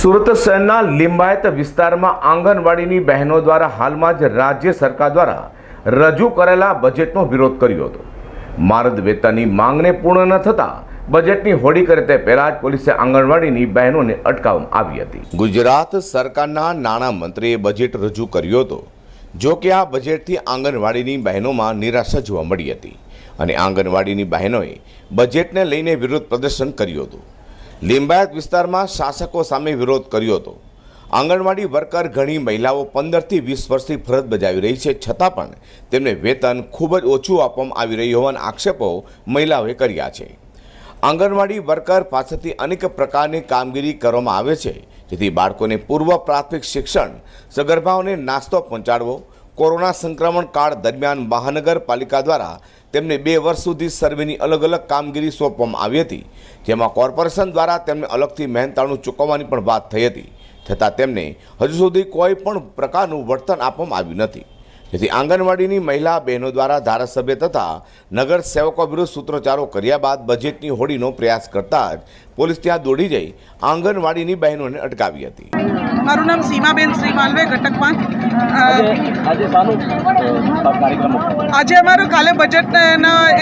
સુરત શહેરના લિંબાયત વિસ્તારમાં આંગણવાડીની બહેનો દ્વારા હાલમાં જ રાજ્ય સરકાર દ્વારા રજૂ કરેલા બજેટનો વિરોધ કર્યો હતો. મારદ વેતનની માંગને પૂર્ણ ન થતાં બજેટની હોડી કરે તે પહેલા જ પોલીસે આંગણવાડીની બહેનોને અટકાવવામાં આવી હતી. ગુજરાત સરકારના નાણામંત્રીએ બજેટ રજૂ કર્યો હતો, જો કે આ બજેટથી આંગણવાડીની બહેનોમાં નિરાશા જોવા મળી હતી અને આંગણવાડીની બહેનોએ બજેટને લઈને વિરોધ પ્રદર્શન કર્યું હતું. લિંબાયત વિસ્તારમાં શાસકો સામે વિરોધ કર્યો હતો. આંગણવાડી વર્કર ઘણી મહિલાઓ પંદરથી વીસ વર્ષથી ફરજ બજાવી રહી છે, છતાં પણ તેમને વેતન ખૂબ જ ઓછું આપવામાં આવી રહ્યું હોવાના આક્ષેપો મહિલાઓએ કર્યા છે. આંગણવાડી વર્કર પાસેથી અનેક પ્રકારની કામગીરી કરવામાં આવે છે, જેથી બાળકોને પૂર્વ પ્રાથમિક શિક્ષણ, સગર્ભાઓને નાસ્તો પહોંચાડવો કોરોના સંક્રમણ કાળ દરમિયાન મહાનગરપાલિકા દ્વારા તેમને બે વર્ષ સુધી સર્વેની અલગ અલગ કામગીરી સોંપવામાં આવી હતી, જેમાં કોર્પોરેશન દ્વારા તેમને અલગથી મહેનતાણું ચૂકવવાની પણ વાત થઈ હતી, છતાં તેમને હજુ સુધી કોઈ પણ પ્રકારનું વર્તન આપવામાં આવ્યું નથી. જેથી આંગણવાડીની મહિલા બહેનો દ્વારા ધારાસભ્ય તથા નગર સેવકો વિરુદ્ધ સૂત્રોચ્ચારો કર્યા બાદ બજેટની હોડીનો પ્રયાસ કરતા જ પોલીસ ત્યાં દોડી જઈ આંગણવાડીની બહેનોને અટકાવી હતી. મારું નામ સીમાબેન શ્રી માલવે ઘટક પાંચ. આજે અમારું કાલે બજેટ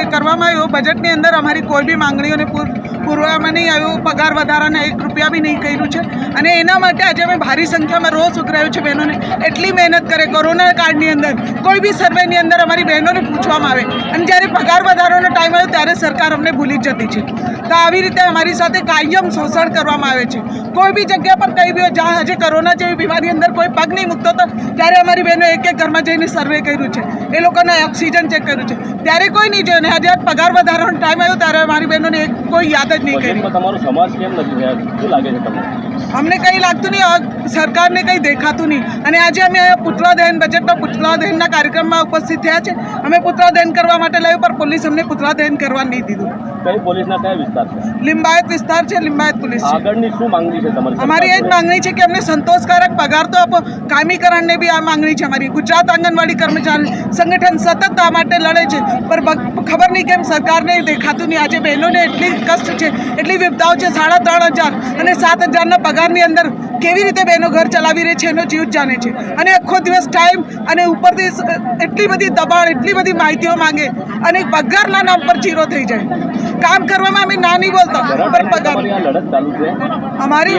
એ કરવામાં આવ્યું. બજેટની અંદર અમારી કોઈ બી માંગણીઓને પૂર પૂરવામાં નહીં આવ્યું, પગાર વધારાને એક રૂપિયા બી નહીં કર્યું છે. અને એના માટે આજે અમે ભારી સંખ્યામાં રોષ ઉઘરાયો છે બહેનોને. એટલી મહેનત કરે કોરોના કાળની અંદર. કોઈ બી સર્વેની અંદર અમારી બહેનોને પૂછવામાં આવે. અને જ્યારે પગાર વધારવાનો ટાઈમ આવ્યો ત્યારે સરકાર અમને ભૂલી જતી છે. તો આવી રીતે અમારી સાથે કાયમ શોષણ કરવામાં આવે છે. કોઈ બી જગ્યા પર કંઈ બી જ્યાં હજી કોરોના જેવી બીમારી અંદર કોઈ પગ નહીં મૂકતો તો ત્યારે અમારી બહેનો એક એક ઘરમાં જઈને સર્વે કર્યું છે. એ લોકોને ઓક્સિજન ચેક કર્યું છે. ત્યારે કોઈ નહીં જોયું. અને આજે પગાર વધારાનો ટાઈમ આવ્યો ત્યારે અમારી બહેનોને એક કોઈ યાદ જ નહીં કરી. તમારો સમાજ કેમ નથી શું લાગે છે તમને? અમને કંઈ લાગતું નહીં. સરકારને કંઈ દેખાતું નહીં. અને આજે અમે પુતળા દહન બજેટમાં પુતળા દહનના કાર્યક્રમમાં ઉપસ્થિત થયા છે. અમે પુતળા દહેન કરવા માટે લાવ્યું પણ પોલીસ અમને પુતળા દહેન કરવા નહીં દીધું. કઈ પોલીસના કયા વિસ્તાર છે? લિંબાયત વિસ્તાર છે લિંબાયત પોલીસ આગળની શું માંગણી છે તમારી અમારી એ જ માંગણી છે કે અમને સંતોષકારક પગાર તો આપો. કામીકરણને બી આ માંગણી છે અમારી. ગુજરાત આંગણવાડી કર્મચારી સંગઠન સતત આ માટે લડે છે. પણ ખબર નહીં કેમ સરકારને દેખાતું નહીં આજે બહેનોને એટલી કષ્ટ છે એટલી વિપદાઓ છે સાડા ત્રણ હજાર અને સાત હજારના પગારની અંદર કેવી રીતે બહેનો ઘર ચલાવી રહી છે એનો જીવ જાણે છે. અને આખો દિવસ ટાઈમ અને ઉપરથી એટલી બધી દબાણ એટલી બધી માહિતીઓ માંગે અને પગારના નામ પર ચીરો થઈ જાય. કામ કરવામાં અમે ના નહીં બોલતા પણ પગાર. અમારી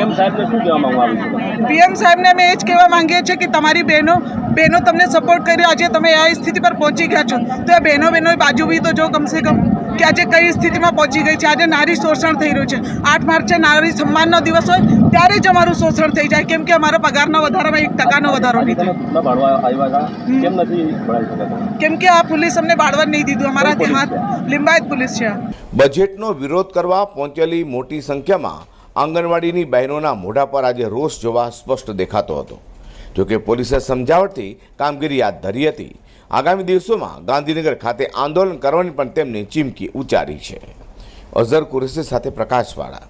પીએમ સાહેબને અમે એ જ કહેવા માંગીએ છીએ કે તમારી બહેનો બહેનો તમને સપોર્ટ કર્યો આજે તમે આ સ્થિતિ પર પહોંચી ગયા છો. તો આ બહેનો બહેનો બાજુ બી તો જો કમસે કમ. કે આજે કઈ સ્થિતિમાં પહોંચી ગઈ છે? આજે નારી શોષણ થઈ રહ્યું છે. આઠ માર્ચે નારી સન્માનનો દિવસ હોય ત્યારે જ અમારું શોષણ થઈ જાય. કેમ કે અમારા પગારના વધારામાં એક ટકાનો વધારો નહીં. થાય કેમ કે આ પોલીસ અમને બાળવા નહીં દીધું. અમારા હાથ લિંબાયત પોલીસ છે. બજેટનો વિરોધ કરવા પહોંચેલી મોટી સંખ્યામાં આંગણવાડીની બહેનોના મોઢા પર આજે રોષ જોવા સ્પષ્ટ દેખાતો હતો. જોકે પોલીસે સમજાવટથી કામગીરી હાથ ધરી હતી. આગામી દિવસોમાં ગાંધીનગર ખાતે આંદોલન કરવાની પણ તેમની ચીમકી ઉચ્ચારી છે. અઝર કુરેશી સાથે પ્રકાશવાળા